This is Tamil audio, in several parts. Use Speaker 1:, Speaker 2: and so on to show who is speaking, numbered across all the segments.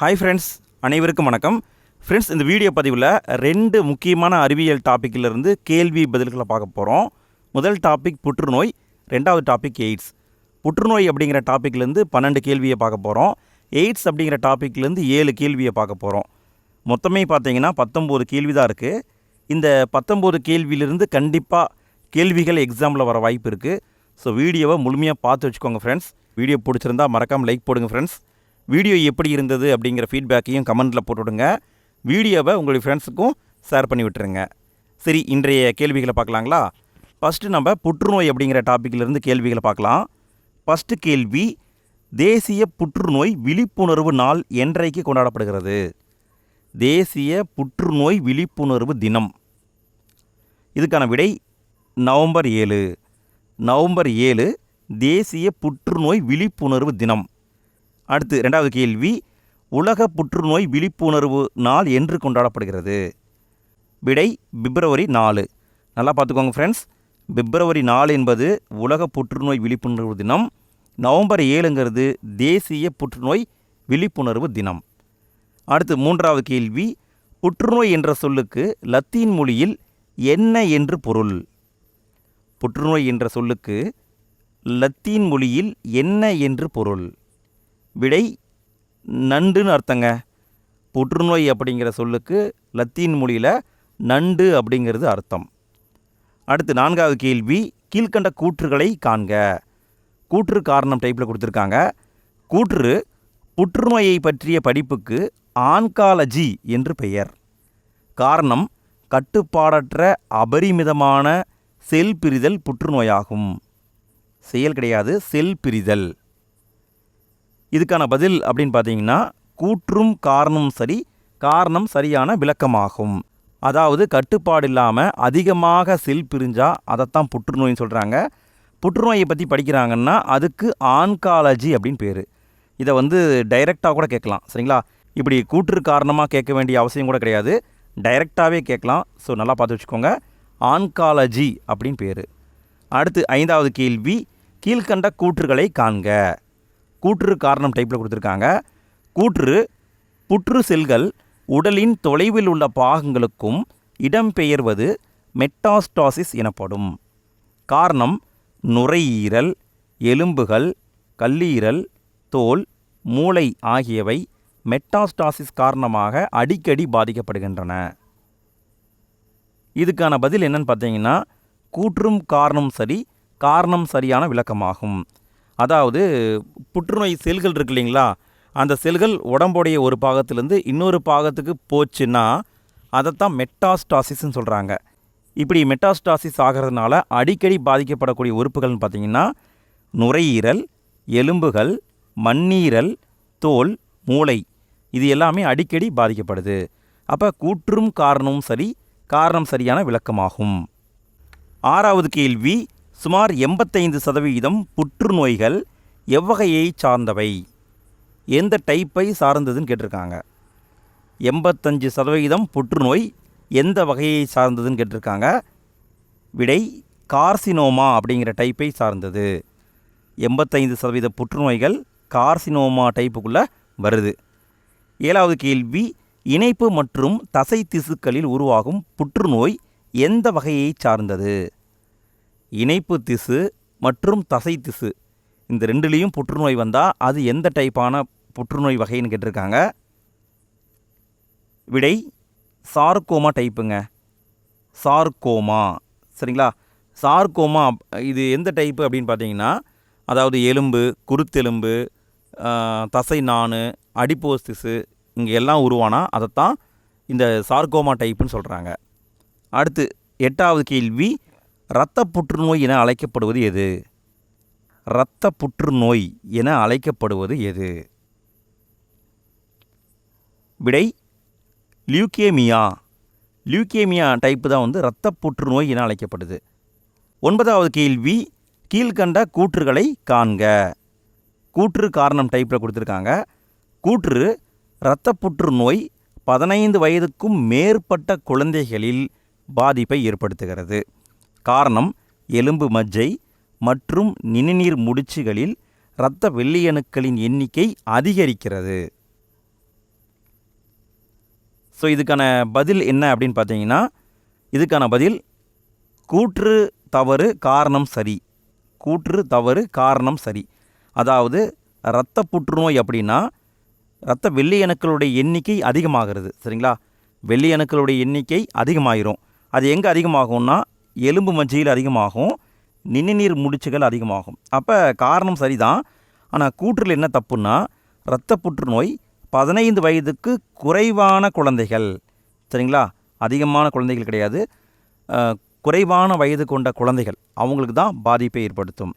Speaker 1: ஹாய் ஃப்ரெண்ட்ஸ் அனைவருக்கும் வணக்கம். ஃப்ரெண்ட்ஸ் இந்த வீடியோ பதிவில் ரெண்டு முக்கியமான அறிவியல் டாப்பிக்கிலிருந்து கேள்வி பதில்களை பார்க்க போகிறோம் முதல் டாபிக் புற்றுநோய் ரெண்டாவது டாபிக் எய்ட்ஸ் புற்றுநோய் அப்படிங்கிற டாப்பிக்லேருந்து பன்னெண்டு கேள்வியை பார்க்க போகிறோம் எய்ட்ஸ் அப்படிங்கிற டாப்பிக்லேருந்து ஏழு கேள்வியை பார்க்க போகிறோம் மொத்தமே பார்த்தீங்கன்னா பத்தொம்போது கேள்வி தான் இருக்குது இந்த பத்தொம்போது கேள்வியிலிருந்து கண்டிப்பாக கேள்விகள் எக்ஸாமில் வர வாய்ப்பு இருக்குது ஸோ வீடியோவை முழுமையாக பார்த்து வச்சுக்கோங்க ஃப்ரெண்ட்ஸ் வீடியோ பிடிச்சிருந்தா மறக்காமல் லைக் போடுங்க ஃப்ரெண்ட்ஸ் வீடியோ எப்படி இருந்தது அப்படிங்கிற ஃபீட்பேக்கையும் கமெண்ட்டில் போட்டுவிடுங்க வீடியோவை உங்களுடைய ஃப்ரெண்ட்ஸுக்கும் ஷேர் பண்ணி விட்டுருங்க. சரி இன்றைய கேள்விகளை பார்க்கலாங்களா? ஃபஸ்ட்டு நம்ம புற்றுநோய் அப்படிங்கிற டாப்பிக்கிலிருந்து கேள்விகளை பார்க்கலாம். ஃபஸ்ட்டு கேள்வி தேசிய புற்றுநோய் விழிப்புணர்வு நாள் என்றைக்கு கொண்டாடப்படுகிறது? தேசிய புற்றுநோய் விழிப்புணர்வு தினம். இதுக்கான விடை நவம்பர் ஏழு. நவம்பர் ஏழு தேசிய புற்றுநோய் விழிப்புணர்வு தினம். அடுத்து ரெண்டாவது கேள்வி உலக புற்றுநோய் விழிப்புணர்வு நாள் என்று கொண்டாடப்படுகிறது. விடை பிப்ரவரி நாலு. நல்லா பார்த்துக்கோங்க ஃப்ரெண்ட்ஸ் பிப்ரவரி நாலு என்பது உலக புற்றுநோய் விழிப்புணர்வு தினம். நவம்பர் ஏழுங்கிறது தேசிய புற்றுநோய் விழிப்புணர்வு தினம். அடுத்து மூன்றாவது கேள்வி புற்றுநோய் என்ற சொல்லுக்கு லத்தீன் மொழியில் என்ன என்று பொருள்? புற்றுநோய் என்ற சொல்லுக்கு லத்தீன் மொழியில் என்ன என்று பொருள்? விடை நண்டுன்னு அர்த்தங்க. புற்றுநோய் அப்படிங்கிற சொல்லுக்கு லத்தீன் மொழியில் நண்டு அப்படிங்கிறது அர்த்தம். அடுத்து நான்காவது கேள்வி கீழ்கண்ட கூற்றுகளை காண்க. கூற்று காரணம் டைப்பில் கொடுத்துருக்காங்க. கூற்று புற்றுநோயை பற்றிய படிப்புக்கு ஆன்காலஜி என்று பெயர். காரணம் கட்டுப்பாடற்ற அபரிமிதமான செல் பிரிதல் புற்றுநோயாகும். செயல் கிடையாது செல் பிரிதல். இதுக்கான பதில் அப்படின்னு பார்த்தீங்கன்னா கூற்றும் காரணம் சரி காரணம் சரியான விளக்கமாகும். அதாவது கட்டுப்பாடு இல்லாமல் அதிகமாக செல் பிரிஞ்சால் அதைத்தான் புற்றுநோயின்னு சொல்கிறாங்க புற்றுநோயை பற்றி படிக்கிறாங்கன்னா அதுக்கு ஆன்காலஜி அப்படின்னு பேர். இதை வந்து டைரெக்டாக கூட கேட்கலாம் சரிங்களா? இப்படி கூற்று காரணமாக கேட்க வேண்டிய அவசியம் கூட கிடையாது. டைரெக்டாகவே கேட்கலாம். ஸோ நல்லா பார்த்து வச்சுக்கோங்க. ஆன்காலஜி அப்படின்னு பேர். அடுத்து ஐந்தாவது கேள்வி கீழ்கண்ட கூற்றுகளை காண்க. கூற்று காரணம் டைப்பில் கொடுத்துருக்காங்க. கூற்று புற்று செல்கள் உடலின் தொலைவில் உள்ள பாகங்களுக்கும் இடம்பெயர்வது மெட்டாஸ்டாசிஸ் எனப்படும். காரணம் நுரையீரல் எலும்புகள் கல்லீரல் தோல் மூளை ஆகியவை மெட்டாஸ்டாசிஸ் காரணமாக அடிக்கடி பாதிக்கப்படுகின்றன. இதுக்கான பதில் என்னன்னு பார்த்தீங்கன்னா கூற்றும் காரணம் சரி காரணம் சரியான விளக்கமாகும். அதாவது புற்றுநோய் செல்கள் இருக்கு இல்லைங்களா? அந்த செல்கள் உடம்புடைய ஒரு பாகத்திலேருந்து இன்னொரு பாகத்துக்கு போச்சுன்னா அதைத்தான் மெட்டாஸ்டாசிஸ்ன்னு சொல்கிறாங்க இப்படி மெட்டாஸ்டாசிஸ் ஆகிறதுனால அடிக்கடி பாதிக்கப்படக்கூடிய உறுப்புகள்னு பார்த்திங்கன்னா நுரையீரல் எலும்புகள் மண்ணீரல் தோல் மூளை இது எல்லாமே அடிக்கடி பாதிக்கப்படுது. அப்போ கூற்றும் காரணமும் சரி காரணம் சரியான விளக்கமாகும். ஆறாவது கேள்வி சுமார் எண்பத்தைந்து சதவிகிதம் புற்றுநோய்கள் எவ்வகையை சார்ந்தவை? எந்த டைப்பை சார்ந்ததுன்னு கேட்டிருக்காங்க. எண்பத்தஞ்சு சதவிகிதம் புற்றுநோய் எந்த வகையை சார்ந்ததுன்னு கேட்டிருக்காங்க. விடை கார்சினோமா அப்படிங்கிற டைப்பை சார்ந்தது. எண்பத்தைந்து சதவீத புற்றுநோய்கள் கார்சினோமா டைப்புக்குள்ளே வருது. ஏழாவது கேள்வி இணைப்பு மற்றும் தசை திசுக்களில் உருவாகும் புற்றுநோய் எந்த வகையை சார்ந்தது? இணைப்பு திசு மற்றும் தசை திசு. இந்த ரெண்டுலேயும் புற்றுநோய் வந்தால் அது எந்த டைப்பான புற்றுநோய் வகைன்னு கேட்டிருக்காங்க. விடை சார்கோமா டைப்புங்க சார்கோமா சரிங்களா? சார்கோமா இது எந்த டைப்பு அப்படின்னு பார்த்தீங்கன்னா அதாவது எலும்பு குருத்தெலும்பு தசை நாணு அடிப்போஸ்திசு இங்கே எல்லாம் உருவானா அதைத்தான் இந்த சார்கோமா டைப்புன்னு சொல்கிறாங்க அடுத்து எட்டாவது கேள்வி இரத்த புற்றுநோய் என அழைக்கப்படுவது எது? இரத்த புற்றுநோய் என அழைக்கப்படுவது எது? விடை லியூகேமியா. லியூகேமியா டைப்பு தான் வந்து இரத்த புற்றுநோய் என அழைக்கப்படுது. ஒன்பதாவது கேள்வி கீழ்கண்ட கூற்றுகளை காண்க. கூற்று காரணம் டைப்பில் கொடுத்துருக்காங்க. கூற்று இரத்த புற்றுநோய் பதினைந்து வயதுக்கும் மேற்பட்ட குழந்தைகளில் பாதிப்பை ஏற்படுத்துகிறது. காரணம் எலும்பு மஜ்ஜை மற்றும் நிணநீர் முடிச்சுகளில் இரத்த வெள்ளியணுக்களின் எண்ணிக்கை அதிகரிக்கிறது. ஸோ இதுக்கான பதில் என்ன அப்படின்னு பார்த்தீங்கன்னா இதுக்கான பதில் கூற்று தவறு காரணம் சரி. கூற்று தவறு காரணம் சரி. அதாவது இரத்த புற்றுநோய் அப்படின்னா இரத்த வெள்ளியணுக்களுடைய எண்ணிக்கை அதிகமாகிறது சரிங்களா? வெள்ளியணுக்களுடைய எண்ணிக்கை அதிகமாயிரும். அது எங்கே அதிகமாகும்னா எலும்பு மஜ்ஜையில் அதிகமாகும் நிணநீர் முடிச்சுகள் அதிகமாகும். அப்போ காரணம் சரிதான். ஆனால் கூற்றில் என்ன தப்புன்னா இரத்த புற்றுநோய் பதினைந்து வயதுக்கு குறைவான குழந்தைகள். சரிங்களா? அதிகமான குழந்தைகள் கிடையாது. குறைவான வயது கொண்ட குழந்தைகள். அவங்களுக்கு தான் பாதிப்பை ஏற்படுத்தும்.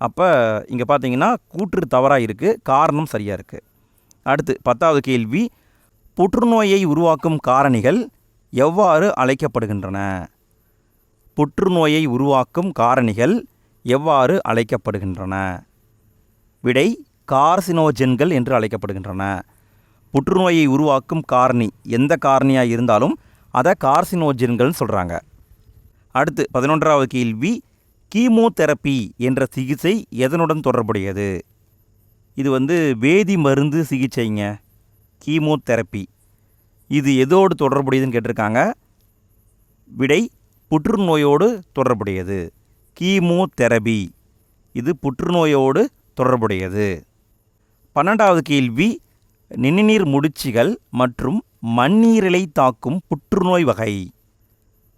Speaker 1: அப்போ இங்கே பார்த்தீங்கன்னா கூற்று தவறாக இருக்குது காரணம் சரியாக இருக்குது அடுத்து பத்தாவது கேள்வி புற்றுநோயை உருவாக்கும் காரணிகள் எவ்வாறு அழைக்கப்படுகின்றன? புற்றுநோயை உருவாக்கும் காரணிகள் எவ்வாறு அழைக்கப்படுகின்றன? விடை கார்சினோஜென்கள் என்று அழைக்கப்படுகின்றன. புற்றுநோயை உருவாக்கும் காரணி எந்த காரணியாக இருந்தாலும் அதை கார்சினோஜென்கள்னு சொல்கிறாங்க அடுத்து பதினொன்றாவது கேள்வி கீமோதெரப்பி என்ற சிகிச்சை எதனுடன் தொடர்புடையது? இது வந்து வேதி மருந்து சிகிச்சைங்க கீமோதெரப்பி இது எதோடு தொடர்புடையதுன்னு கேட்டிருக்காங்க. விடை புற்றுநோயோடு தொடர்புடையது. கீமோதெரபி. இது புற்றுநோயோடு தொடர்புடையது. பன்னெண்டாவது கேள்வி நிணநீர் முடிச்சுகள் மற்றும் மண்ணீரலை தாக்கும் புற்றுநோய் வகை.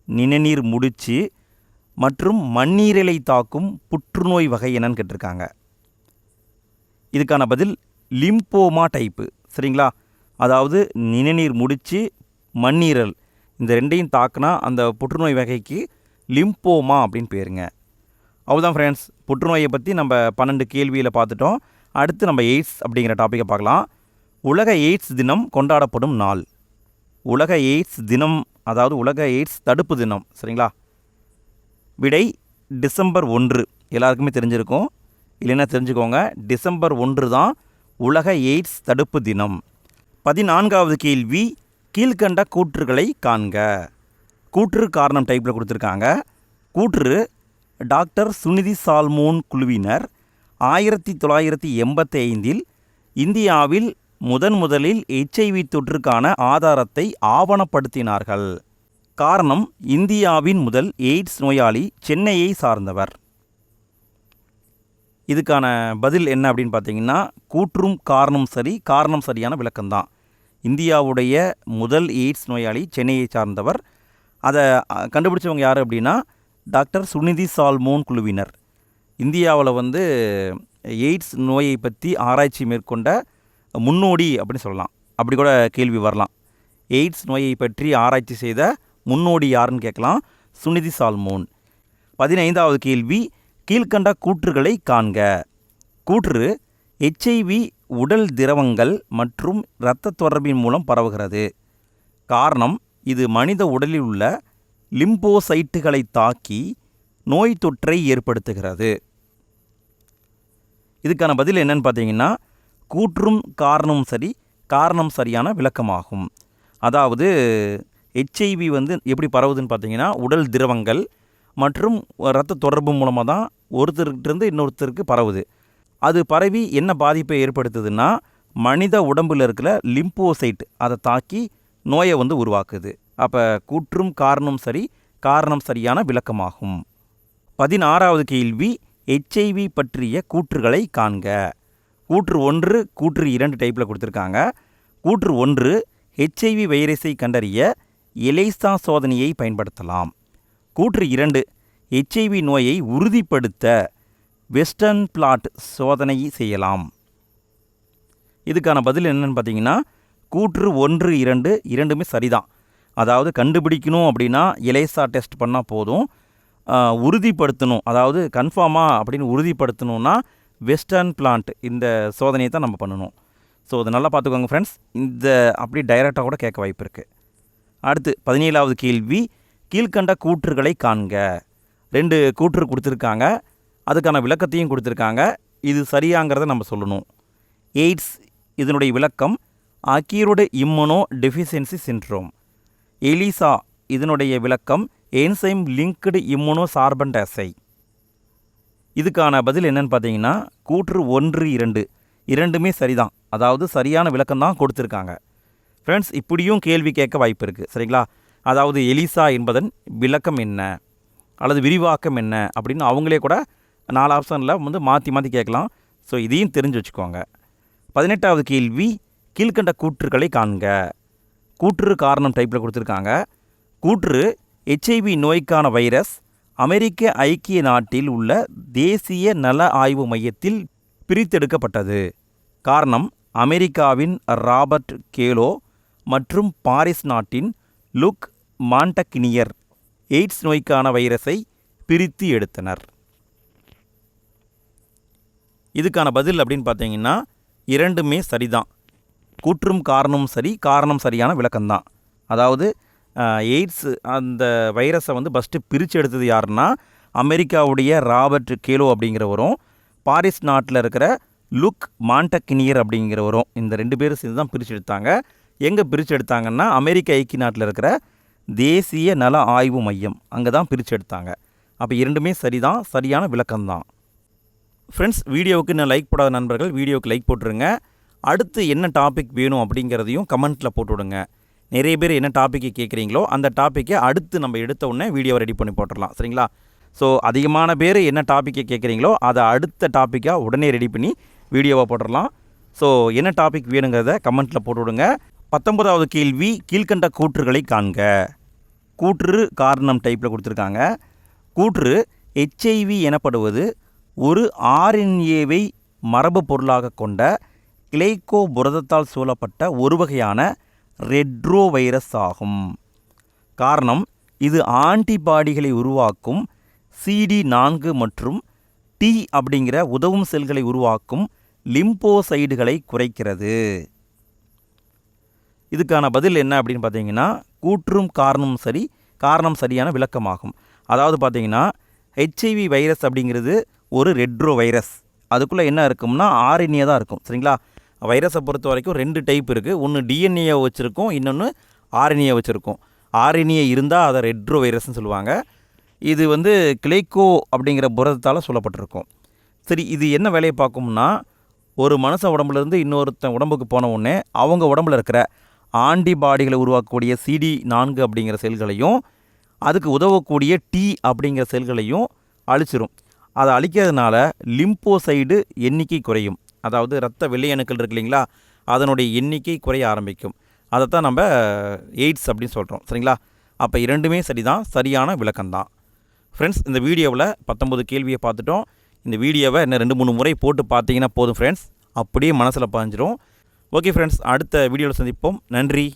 Speaker 1: நிணநீர் முடிச்சு மற்றும் மண்ணீரலை தாக்கும் புற்றுநோய் வகை என்னன்னு கேட்டிருக்காங்க. இதுக்கான பதில் லிம்போமா டைப்பு. சரிங்களா? அதாவது நிணநீர் முடிச்சு மண்ணீரல். இந்த ரெண்டையும் தாக்குனா அந்த புற்றுநோய் வகைக்கு லிம்போமா அப்படின்னு பேருங்க. அவ்வளோதான் ஃப்ரெண்ட்ஸ் புற்றுநோயை பற்றி நம்ம பன்னெண்டு கேள்வியில் பார்த்துட்டோம். அடுத்து நம்ம எய்ட்ஸ் அப்படிங்கிற டாப்பிக்கை பார்க்கலாம். உலக எய்ட்ஸ் தினம் கொண்டாடப்படும் நாள். உலக எய்ட்ஸ் தினம் அதாவது உலக எய்ட்ஸ் தடுப்பு தினம் சரிங்களா? விடை டிசம்பர் ஒன்று. எல்லாருக்குமே தெரிஞ்சிருக்கும். இல்லைன்னா தெரிஞ்சுக்கோங்க. டிசம்பர் ஒன்று தான் உலக எய்ட்ஸ் தடுப்பு தினம். பதினான்காவது கேள்வி கீழ்கண்ட கூற்றுகளை காண்க. கூற்று காரணம் டைப்பில் கொடுத்துருக்காங்க. கூற்று டாக்டர் சுனிதி சால்மோன் குழுவினர் ஆயிரத்தி தொள்ளாயிரத்தி எண்பத்தி ஐந்தில் இந்தியாவில் முதன் முதலில் எச்ஐவி தொற்றுக்கான ஆதாரத்தை ஆவணப்படுத்தினார்கள். காரணம் இந்தியாவின் முதல் எய்ட்ஸ் நோயாளி சென்னையை சார்ந்தவர். இதுக்கான பதில் என்ன அப்படின்னு பார்த்தீங்கன்னா கூற்றும் காரணம் சரி காரணம் சரியான விளக்கம்தான். இந்தியாவுடைய முதல் எய்ட்ஸ் நோயாளி சென்னையை சார்ந்தவர். அதை கண்டுபிடிச்சவங்க யார் அப்படின்னா டாக்டர் சுனிதி சால்மோன் குழுவினர். இந்தியாவில் வந்து எய்ட்ஸ் நோயை பற்றி ஆராய்ச்சி மேற்கொண்ட முன்னோடி அப்படின்னு சொல்லலாம். அப்படி கூட கேள்வி வரலாம். எய்ட்ஸ் நோயை பற்றி ஆராய்ச்சி செய்த முன்னோடி யாருன்னு கேட்கலாம். சுனிதி சால்மோன். பதினைந்தாவது கேள்வி கீழ்கண்ட கூற்றுகளை காண்க. கூற்று எச்ஐவி உடல் திரவங்கள் மற்றும் இரத்த தொடர்பின் மூலம் பரவுகிறது. காரணம் இது மனித உடலில் உள்ள லிம்போசைட்டுகளை தாக்கி நோய் தொற்றை ஏற்படுத்துகிறது. இதுக்கான பதில் என்னன்னு பார்த்தீங்கன்னா கூற்றும் காரணமும் சரி காரணம் சரியான விளக்கமாகும். அதாவது ஹெச்ஐவி வந்து எப்படி பரவுதுன்னு பார்த்தீங்கன்னா உடல் திரவங்கள் மற்றும் இரத்த தொடர்பு மூலமாக தான் ஒருத்தருக்கிட்டேருந்து இன்னொருத்தருக்கு பரவுது. அது பரவி என்ன பாதிப்பை ஏற்படுத்துதுன்னா மனித உடம்பில் இருக்கிற லிம்போசைட் அதை தாக்கி நோயை வந்து உருவாக்குது. அப்போ கூற்றும் காரணம் சரி காரணம் சரியான விளக்கமாகும். பதினாறாவது கேள்வி ஹெச்ஐவி பற்றிய கூற்றுகளை காண்க. கூற்று ஒன்று கூற்று இரண்டு டைப்பில் கொடுத்துருக்காங்க. கூற்று ஒன்று ஹெச்ஐவி வைரஸை கண்டறிய எலைசா சோதனையை பயன்படுத்தலாம். கூற்று இரண்டு ஹெச்ஐவி நோயை உறுதிப்படுத்த வெஸ்டர்ன் பிளாட் சோதனை செய்யலாம். இதுக்கான பதில் என்னென்னு பார்த்தீங்கன்னா கூற்று ஒன்று இரண்டு இரண்டுமே சரிதான். அதாவது கண்டுபிடிக்கணும் அப்படின்னா இலேசா டெஸ்ட் பண்ணால் போதும். உறுதிப்படுத்தணும். அதாவது கன்ஃபார்மாக அப்படின்னு உறுதிப்படுத்தணும்னா வெஸ்டர்ன் பிளான்ட் இந்த சோதனையை தான் நம்ம பண்ணணும். ஸோ அதை நல்லா பார்த்துக்கோங்க ஃப்ரெண்ட்ஸ் இந்த அப்படி டைரெக்டாக கூட கேட்க வாய்ப்பு இருக்குது அடுத்து பதினேழாவது கேள்வி கீழ்க்கண்ட கூற்றுகளை காண்க. ரெண்டு கூற்று கொடுத்துருக்காங்க. அதுக்கான விளக்கத்தையும் கொடுத்துருக்காங்க. இது சரியாங்கிறத நம்ம சொல்லணும். எய்ட்ஸ் இதனுடைய விளக்கம் acquired immuno deficiency syndrome. ELISA இதனுடைய விளக்கம் என்சைம் லிங்க்டு இம்முனோ சார்பன் அசை. இதுக்கான பதில் என்னென்னு பார்த்தீங்கன்னா கூற்று ஒன்று இரண்டு. இரண்டுமே சரிதான். அதாவது சரியான விளக்கம் தான் கொடுத்துருக்காங்க. ஃப்ரெண்ட்ஸ் இப்படியும் கேள்வி கேட்க வாய்ப்பு இருக்குது சரிங்களா? அதாவது எலிசா என்பதன் விளக்கம் என்ன? அல்லது விரிவாக்கம் என்ன? அப்படின்னு அவங்களே கூட நாலு ஆப்ஷனில் வந்து மாற்றி மாற்றி கேட்கலாம். ஸோ இதையும் தெரிஞ்சு வச்சுக்கோங்க. பதினெட்டாவது கேள்வி கீழ்கண்ட கூற்றுக்களை காண்க. கூற்று காரணம் டைப்பில் கொடுத்துருக்காங்க. கூற்று ஹெச்ஐவி நோய்க்கான வைரஸ் அமெரிக்க ஐக்கிய நாட்டில் உள்ள தேசிய நல ஆய்வு மையத்தில் பிரித்தெடுக்கப்பட்டது. காரணம் அமெரிக்காவின் ராபர்ட் கேலோ மற்றும் பாரிஸ் நாட்டின் லுக் மாண்டக்கினியர். எய்ட்ஸ் நோய்க்கான வைரஸை பிரித்து எடுத்தனர். இதுக்கான பதில் அப்படின்னு பார்த்தீங்கன்னா இரண்டுமே சரிதான். கூற்றும் காரணமும் சரி காரணம் சரியான விளக்கம்தான். அதாவது எய்ட்ஸ் அந்த வைரஸை வந்து ஃபஸ்ட்டு பிரித்து எடுத்தது யாருன்னா அமெரிக்காவுடைய ராபர்ட் கேலோ அப்படிங்கிறவரும் பாரிஸ் நாட்டில் இருக்கிற லுக் மாண்டக்கினியர் அப்படிங்கிறவரும் இந்த ரெண்டு பேரும் சேர்ந்து தான் பிரித்து எடுத்தாங்க. எங்கே பிரித்து எடுத்தாங்கன்னா அமெரிக்க ஐக்கிய நாட்டில் இருக்கிற தேசிய நல ஆய்வு மையம் அங்கே தான் பிரித்து எடுத்தாங்க. அப்போ இரண்டுமே சரிதான் சரியான விளக்கம்தான். ஃப்ரெண்ட்ஸ் வீடியோவுக்கு இன்னும் லைக் போடாத நண்பர்கள் வீடியோவுக்கு லைக் போட்டுருங்க. அடுத்து என்ன டாபிக் வேணும் அப்படிங்கிறதையும் கமெண்ட்டில் போட்டு விடுங்க நிறைய பேர் என்ன டாப்பிக்கை கேட்குறீங்களோ அந்த டாப்பிக்கை அடுத்து நம்ம எடுத்த உடனே வீடியோவை ரெடி பண்ணி போட்டுடலாம். சரிங்களா? ஸோ அதிகமான பேர் என்ன டாப்பிக்கை கேட்குறீங்களோ அதை அடுத்த டாப்பிக்காக உடனே ரெடி பண்ணி வீடியோவை போட்டுடலாம். ஸோ என்ன டாபிக் வேணுங்கிறத கமெண்ட்டில் போட்டு விடுங்க பத்தொன்பதாவது கேள்வி கீழ்கண்ட கூற்றுகளை காண்க. கூற்று காரணம் டைப்பில் கொடுத்துருக்காங்க. கூற்று ஹெச்ஐவி எனப்படுவது ஒரு ஆர்என்ஏவை மரபு பொருளாக கொண்ட கிளைகோ புரதத்தால் சூழப்பட்ட ஒரு வகையான ரெட்ரோ வைரஸ் ஆகும். காரணம் இது ஆன்டிபாடிகளை உருவாக்கும் சிடி நான்கு மற்றும் டி அப்படிங்கிற உதவும் செல்களை உருவாக்கும் லிம்போசைடுகளை குறைக்கிறது. இதுக்கான பதில் என்ன அப்படின்னு பார்த்தீங்கன்னா கூற்றும் காரணமும் சரி காரணம் சரியான விளக்கமாகும். அதாவது பார்த்தீங்கன்னா ஹெச்ஐவி வைரஸ் அப்படிங்கிறது ஒரு ரெட்ரோ வைரஸ் அதுக்குள்ளே என்ன இருக்கும்னா ஆர்என்ஏ தான் இருக்கும். சரிங்களா? வைரஸை பொறுத்த வரைக்கும் ரெண்டு டைப் இருக்குது ஒன்று டிஎன்ஏ வச்சுருக்கோம் இன்னொன்று ஆர்என்ஏ வச்சுருக்கோம். ஆர்என்ஏ இருந்தால் அதை ரெட்ரோ வைரஸ்னு சொல்லுவாங்க. இது வந்து கிளைக்கோ அப்படிங்கிற புரதத்தால் சொல்லப்பட்டிருக்கும். சரி இது என்ன வேலையை பார்க்கும்னா ஒரு மனுஷன் உடம்புலேருந்து இன்னொருத்தன் உடம்புக்கு போன உடனே அவங்க உடம்புல இருக்கிற ஆன்டிபாடிகளை உருவாக்கக்கூடிய சிடி நான்கு அப்படிங்கிற செல்களையும் அதுக்கு உதவக்கூடிய டி அப்படிங்கிற செல்களையும் அழிச்சிரும். அதை அழிக்கிறதுனால லிம்போசைடு எண்ணிக்கை குறையும். அதாவது இரத்த வெள்ளை அணுக்கள் இருக்கு இல்லைங்களா? அதனுடைய எண்ணிக்கை குறைய ஆரம்பிக்கும். அதை தான் நம்ம எய்ட்ஸ் அப்படின்னு சொல்கிறோம் சரிங்களா? அப்போ இரண்டுமே சரிதான் சரியான விளக்கம்தான். ஃப்ரெண்ட்ஸ் இந்த வீடியோவில் பத்தொம்பது கேள்வியை பார்த்துட்டோம். இந்த வீடியோவை இன்னும் ரெண்டு மூணு முறை போட்டு பார்த்தீங்கன்னா போதும் ஃப்ரெண்ட்ஸ் அப்படியே மனசில் பதிஞ்சிரும். ஓகே ஃப்ரெண்ட்ஸ் அடுத்த வீடியோவில் சந்திப்போம். நன்றி.